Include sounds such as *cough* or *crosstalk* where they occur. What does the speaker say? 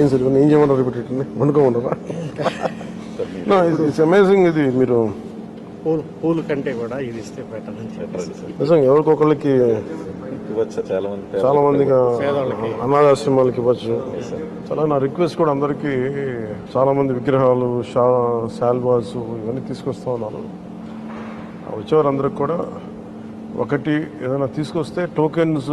ఏం సార్ ఇవన్నీ ఏం చేయమంటారు రిపీటెడ్ని వండుకోమంటారా? *laughs* ఇట్స్ అమేజింగ్ ఇది మీరు. పూలు పూలు కంటే కూడా ఇది ఇస్తే బెటర్ అని చెప్పేసి. నిజంగా ఎవరికొకళ్ళకి ఇవ్వచ్చు చాలా మంది చాలా మందిగా. అనాథాశ్రమాలకి ఇవ్వచ్చు. చాలా నా రిక్వెస్ట్ కూడా అందరికీ చాలా మంది విగ్రహాలు షా శాల్వాస్ ఇవన్నీ తీసుకొస్తా ఉన్నారు ఆ వచ్చేవారందరికి కూడా ఒకటి ఏదైనా తీసుకొస్తే టోకెన్స్